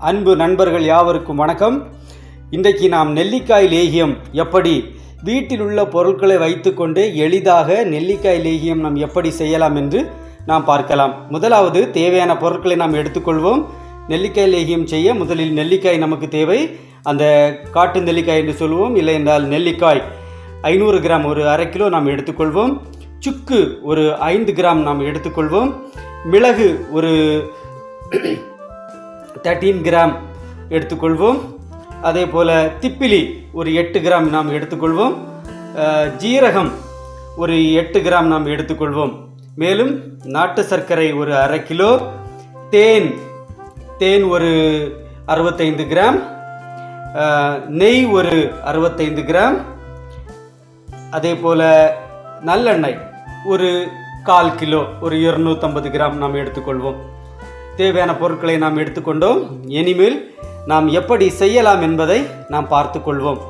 அன்பு நண்பர்கள் யாவருக்கும் வணக்கம். இன்றைக்கு நாம் நெல்லிக்காய் லேகியம் எப்படி வீட்டில் உள்ள பொருட்களை வைத்துக்கொண்டு எளிதாக நெல்லிக்காய் லேகியம் நாம் எப்படி செய்யலாம் என்று நாம் பார்க்கலாம். முதலாவது தேவையான பொருட்களை நாம் எடுத்துக்கொள்வோம். நெல்லிக்காய் லேகியம் செய்ய முதலில் நெல்லிக்காய் நமக்கு தேவை. அந்த காட்டு நெல்லிக்காய் என்று சொல்வோம். இல்லை என்றால் நெல்லிக்காய். ஐநூறு கிராம் ஒரு அரை கிலோ நாம் எடுத்துக்கொள்வோம். சுக்கு ஒரு ஐந்து கிராம் நாம் எடுத்துக்கொள்வோம். மிளகு ஒரு தேர்ட்டீன் கிராம் எடுத்துக்கொள்வோம். அதே போல் திப்பிலி ஒரு எட்டு கிராம் நாம் எடுத்துக்கொள்வோம். ஜீரகம் ஒரு எட்டு கிராம் நாம் எடுத்துக்கொள்வோம். மேலும் நாட்டு சர்க்கரை ஒரு அரை கிலோ தேன் தேன் ஒரு அறுபத்தைந்து கிராம் நெய் ஒரு அறுபத்தைந்து கிராம் அதே போல் நல்லெண்ணெய் ஒரு கால் கிலோ ஒரு இருநூற்றம்பது கிராம் நாம் எடுத்துக்கொள்வோம். தேவையான பொருட்களை நாம் எடுத்துக்கொண்டோம். இனிமேல் நாம் எப்படி செய்யலாம் என்பதை நாம் பார்த்து கொள்வோம்.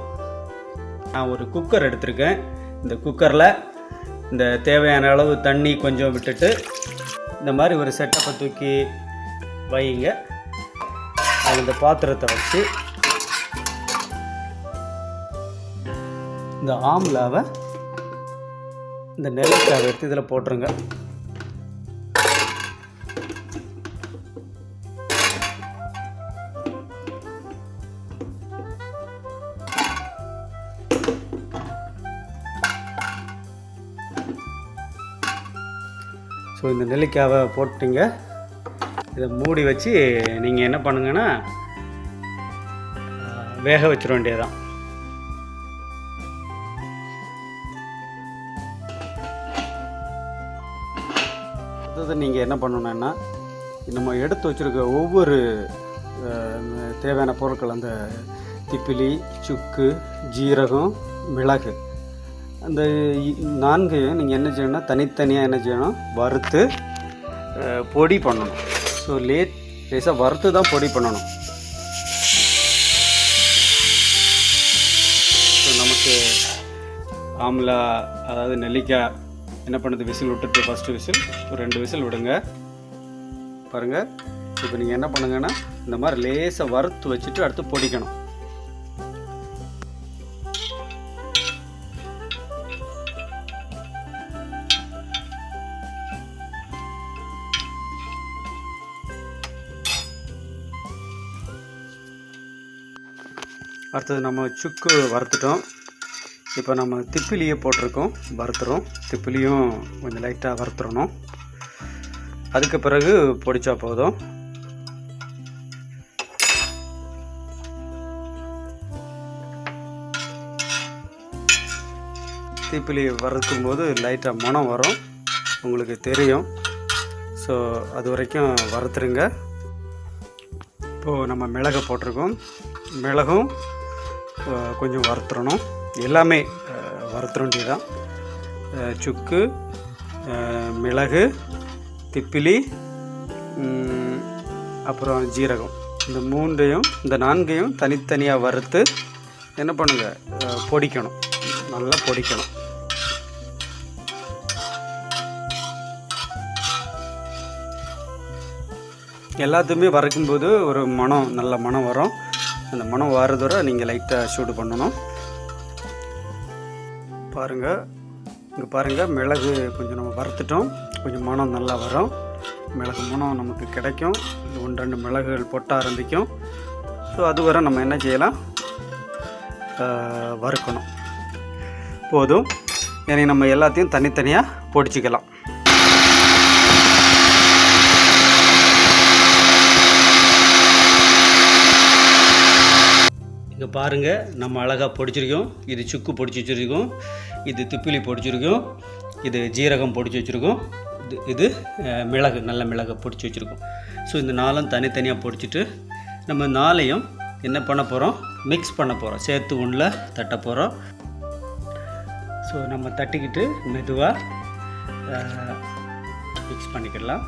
நான் ஒரு குக்கர் எடுத்திருக்கேன். இந்த குக்கரில் இந்த தேவையான அளவு தண்ணி கொஞ்சம் விட்டுட்டு இந்த மாதிரி ஒரு செட்டப்பை தூக்கி வைங்க அந்த இந்த பாத்திரத்தை வச்சு இந்த ஆம்லாவை இந்த நெல்லிக்காவை எடுத்து இதில் போட்டுருங்க. ஸோ இந்த நெல்லிக்காவை போட்டுங்க. இதை மூடி வச்சு நீங்கள் என்ன பண்ணுங்கன்னா வேக வச்சிட வேண்டியதான் அடுத்தது நீங்கள் என்ன பண்ணணுன்னா நம்ம எடுத்து வச்சுருக்க ஒவ்வொரு தேவையான பொருட்கள் அந்த திப்பிலி சுக்கு ஜீரகம் மிளகு அந்த நான்கையும் நீங்கள் என்ன செய்யணும்னா தனித்தனியாக என்ன செய்யணும்? வறுத்து பொடி பண்ணணும். ஸோ லேட் லேசாக வறுத்து தான் பொடி பண்ணணும். ஸோ நமக்கு ஆம்லா அதாவது நெல்லிக்காய் என்ன பண்ணுது? விசில் விட்டுட்டு ஃபஸ்ட்டு விசில் ஒரு ரெண்டு விசில் விடுங்க. பாருங்கள் இப்போ நீங்கள் என்ன பண்ணுங்கன்னா இந்த மாதிரி லேசாக வறுத்து வச்சுட்டு அடுத்து பொடிக்கணும். அடுத்தது நம்ம சுக்கு வறுத்துட்டோம். இப்போ நம்ம திப்பிலியை போட்டிருக்கோம். வறுத்துறோம். திப்பிலியும் கொஞ்சம் லைட்டாக வறுத்துடணும் அதுக்கு பிறகு பொடிச்சா போதும். தீப்பிலி வறுக்கும் போது லைட்டாக மனம் வரும். உங்களுக்கு தெரியும். ஸோ அது வரைக்கும் வறுத்துருங்க. இப்போது நம்ம மிளகை போட்டிருக்கோம். மிளகும் கொஞ்சம் வறுத்துறணும். எல்லாமே அஹ், வறுத்துற சுக்கு மிளகு திப்பிலி அப்புறம் ஜீரகம். இந்த மூன்றையும் இந்த நான்கையும் தனித்தனியாக வறுத்து என்ன பண்ணுங்கள் பொடிக்கணும். நல்லா பொடிக்கணும். எல்லாத்தையுமே வறுக்கும்போது ஒரு மனம் நல்ல மனம் வரும். அந்த மனம் வர்றது நீங்கள் லைட்டாக சூடு பண்ணணும். பாருங்கள் இங்கே பாருங்கள் மிளகு கொஞ்சம் நம்ம வறுத்துட்டோம். கொஞ்சம் மனம் நல்லா வரும். மிளகு மனம் நமக்கு கிடைக்கும். ஒன்று ரெண்டு மிளகுகள் பொட்ட ஆரம்பிக்கும். ஸோ அது வரை நம்ம என்ன செய்யலாம்? வறுக்கணும். போதும். ஏன்னா நம்ம எல்லாத்தையும் தனித்தனியாக பொடிச்சிக்கலாம் பாருங்கள் நம்ம அழகாக பொடிச்சிருக்கோம். இது சுக்கு பொடிச்சு வச்சுருக்கோம். இது திப்பிலி பொடிச்சிருக்கோம். இது ஜீரகம் பொடிச்சு வச்சுருக்கோம். இது இது மிளகு நல்ல மிளகு பொடிச்சு வச்சுருக்கோம். ஸோ இந்த நாலும் தனித்தனியாக பொடிச்சிட்டு நம்ம நாளையும் என்ன பண்ண போகிறோம் மிக்ஸ் பண்ண போகிறோம் சேர்த்து ஒன்றில் தட்ட போகிறோம் ஸோ நம்ம தட்டிக்கிட்டு மெதுவாக மிக்ஸ் பண்ணிக்கிடலாம்.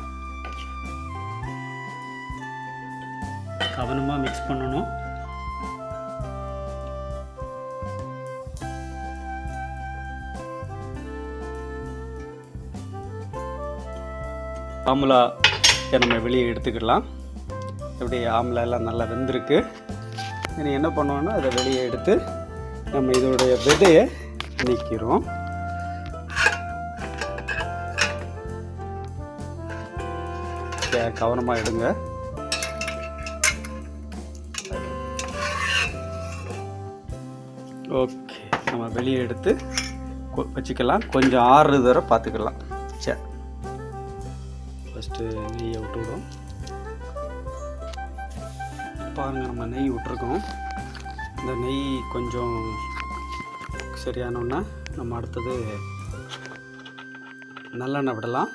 கவனமாக மிக்ஸ் பண்ணணும். ஆம்லா நம்ம வெளியே எடுத்துக்கிடலாம். இப்படி ஆம்லா எல்லாம் நல்லா வெந்திருக்கு. இனி என்ன பண்ணுவோன்னா அதை வெளியே எடுத்து நம்ம இதோடைய விதையை நீக்கிறோம். கவனமாக எடுங்க. ஓகே நம்ம வெளியே எடுத்து கொ- வச்சுக்கலாம். கொஞ்சம் ஆறுதர பார்த்துக்கலாம். சரி ஃபஸ்ட்டு நெய்யை விட்டு விடும். பாருங்கள் நம்ம நெய் விட்ருக்கோம் இந்த நெய் கொஞ்சம் சரியானோன்னா நம்ம அடுத்தது நல்லெண்ணெய் விடலாம்.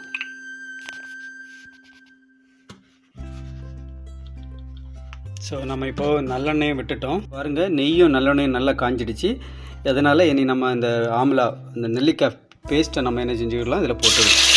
ஸோ நம்ம இப்போது நல்லெண்ணெயும் விட்டுட்டோம். பாருங்கள் நெய்யும் நல்லெண்ணெயும் நல்லா காஞ்சிடுச்சு. அதனால் இனி நம்ம இந்த ஆம்லா இந்த நெல்லிக்காய் பேஸ்ட்டை நம்ம என்ன செஞ்சுக்கலாம் இதில் போட்டுக்கலாம்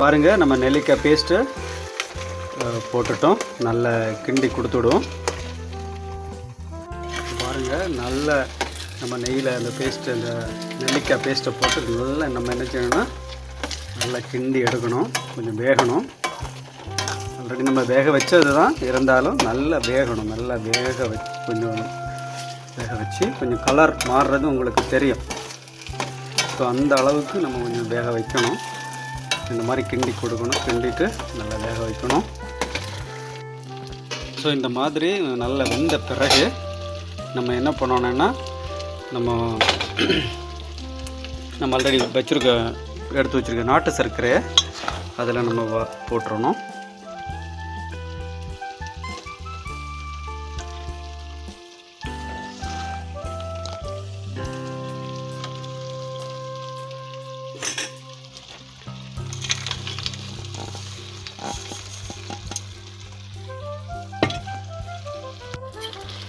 பாருங்கள் நம்ம நெல்லிக்காய் பேஸ்ட்டு போட்டுட்டோம். நல்லா கிண்டி கொடுத்துடுவோம் பாருங்கள் நல்ல நம்ம நெய்யில் அந்த பேஸ்ட்டு அந்த நெல்லிக்காய் பேஸ்ட்டை போட்டு நல்லா நம்ம என்ன செய்யணும்னா நல்லா கிண்டி எடுக்கணும். கொஞ்சம் வேகணும். ஆல்ரெடி நம்ம வேக வச்சது தான் இருந்தாலும் நல்லா வேகணும். நல்லா வேக வச்சு கொஞ்சம் வேக வச்சு கொஞ்சம் கலர் மாறுறது உங்களுக்கு தெரியும். ஸோ அந்த அளவுக்கு நம்ம கொஞ்சம் வேக வைக்கணும். இந்த மாதிரி கிண்டி கொடுக்கணும். கிண்டிட்டு நல்லா வேக வைக்கணும். ஸோ இந்த மாதிரி நல்லா வெந்த பிறகு நம்ம என்ன பண்ணணும்னா நம்ம நம்ம ஆல்ரெடி வச்சுருக்க எடுத்து வச்சுருக்க நாட்டு சர்க்கரையை அதில் நம்ம போட்டுறணும்.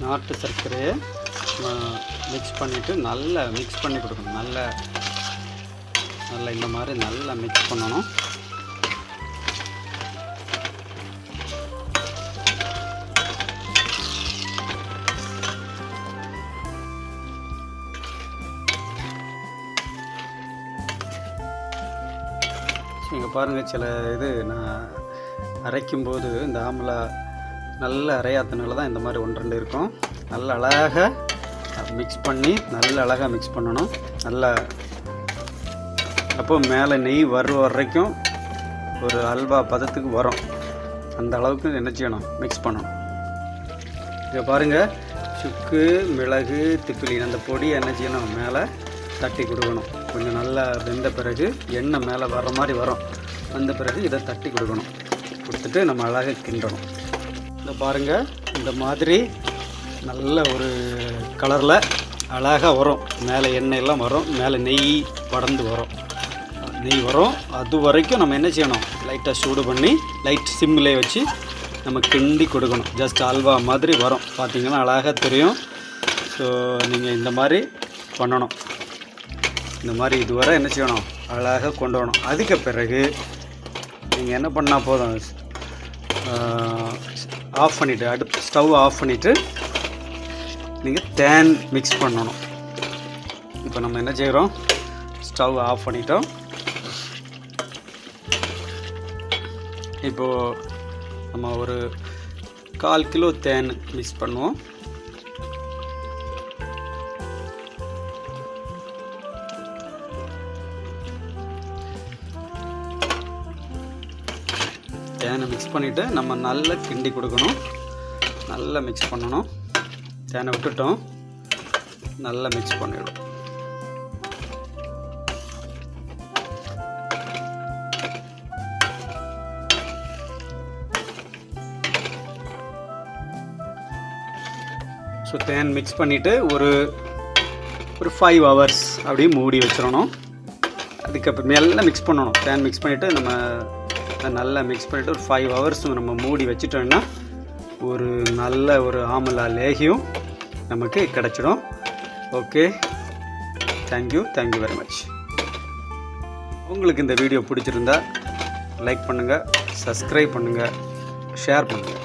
நாட்டு சர்க்கரையை மிக்ஸ் பண்ணிவிட்டு நல்லா மிக்ஸ் பண்ணி கொடுக்கணும். நல்லா நல்லா இந்த மாதிரி நல்லா மிக்ஸ் பண்ணணும். இங்கே பாருங்கள் சில இது நான் அரைக்கும்போது இந்த ஆம்லா நல்ல அரையாத்தனால தான் இந்த மாதிரி ஒன்று ரெண்டு இருக்கும். நல்ல அழகாக மிக்ஸ் பண்ணி நல்ல அழகாக மிக்ஸ் பண்ணணும். நல்லா அப்போ மேலே நெய் வர்ற வரைக்கும் ஒரு அல்வா பதத்துக்கு வரும். அந்த அளவுக்கு என்ன செய்யணும்? மிக்ஸ் பண்ணணும். இங்கே பாருங்கள் சுக்கு மிளகு திப்பிலி அந்த பொடியை என்ன செய்யணும்? மேலே தட்டி கொடுக்கணும். கொஞ்சம் நல்லா வெந்த பிறகு எண்ணெய் மேலே வர்ற மாதிரி வரும். வந்த பிறகு இதை தட்டி கொடுக்கணும். கொடுத்துட்டு நம்ம அழகாக கிண்டணும். இந்த பாருங்கள் இந்த மாதிரி நல்ல ஒரு கலரில் அழகாக வரும். மேலே எண்ணெய் எல்லாம் வரும் மேலே நெய் படர்ந்து வரும். நெய் வரும். அது வரைக்கும் நம்ம என்ன செய்யணும்? லைட்டாக சூடு பண்ணி லைட் சிம்மிலே வச்சு நம்ம கிண்டி கொடுக்கணும். ஜஸ்ட் அல்வா மாதிரி வரும். பார்த்தீங்கன்னா அழகாக தெரியும். ஸோ நீங்கள் இந்த மாதிரி பண்ணணும். இந்த மாதிரி இதுவரை என்ன செய்யணும்? அழகாக கொண்டு வரணும். அதுக்கு பிறகு நீங்கள் என்ன பண்ணால் போதும்? ஆஃப் பண்ணிவிட்டு அடுப்பு ஸ்டவ் ஆஃப் பண்ணிவிட்டு நீங்கள் தேன் மிக்ஸ் பண்ணணும். இப்போ நம்ம என்ன செய்கிறோம் ஸ்டவ் ஆஃப் பண்ணிட்டோம். இப்போது நம்ம ஒரு கால் கிலோ தேன் மிக்ஸ் பண்ணுவோம். தேனை மிக்ஸ் பண்ணிவிட்டு நம்ம நல்லா கிண்டி கொடுக்கணும். நல்லா மிக்ஸ் பண்ணணும். தேனை விட்டுட்டோம். நல்லா மிக்ஸ் பண்ணிவிடும் ஸோ தேன் மிக்ஸ் பண்ணிவிட்டு ஒரு ஒரு ஃபைவ் ஹவர்ஸ் அப்படியே மூடி வச்சிடணும். அதுக்கப்புறம் எல்லாம் மிக்ஸ் பண்ணணும். தேன் மிக்ஸ் பண்ணிவிட்டு நம்ம அதை நல்லா மிக்ஸ் பண்ணிவிட்டு ஒரு ஃபைவ் ஹவர்ஸ் நம்ம மூடி வச்சிட்டோம்னா ஒரு நல்ல ஒரு ஆமலா லேகியம் நமக்கு கிடச்சிடும். Okay thank you thank you very much உங்களுக்கு இந்த வீடியோ பிடிச்சிருந்தா லைக் பண்ணுங்கள் சப்ஸ்கிரைப் பண்ணுங்கள் ஷேர் பண்ணுங்கள்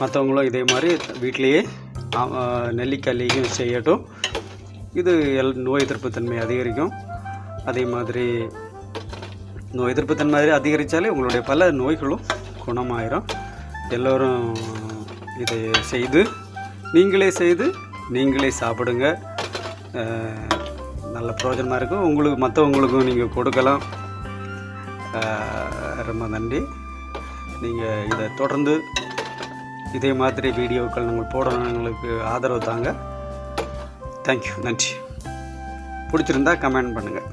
மற்றவங்களும் இதே மாதிரி வீட்லேயே ஆ, செய்யட்டும். இது எல் நோய் எதிர்ப்பு தன்மை அதிகரிக்கும். அதே மாதிரி நோய் எதிர்ப்பு தன்மை அதிகரித்தாலே உங்களுடைய பல நோய்களும் குணமாயிரும். எல்லோரும் இதை செய்து நீங்களே செய்து நீங்களே சாப்பிடுங்க. நல்ல பிரயோஜனமாக இருக்கும். உங்களுக்கு மற்றவங்களுக்கும் நீங்கள் கொடுக்கலாம். ரொம்ப நன்றி. நீங்கள் இதை தொடர்ந்து இதே மாதிரி வீடியோக்கள் நாங்கள் போடணும். எங்களுக்கு ஆதரவு தாங்க. தேங்க்யூ நன்றி. பிடிச்சிருந்தா கமெண்ட் பண்ணுங்கள்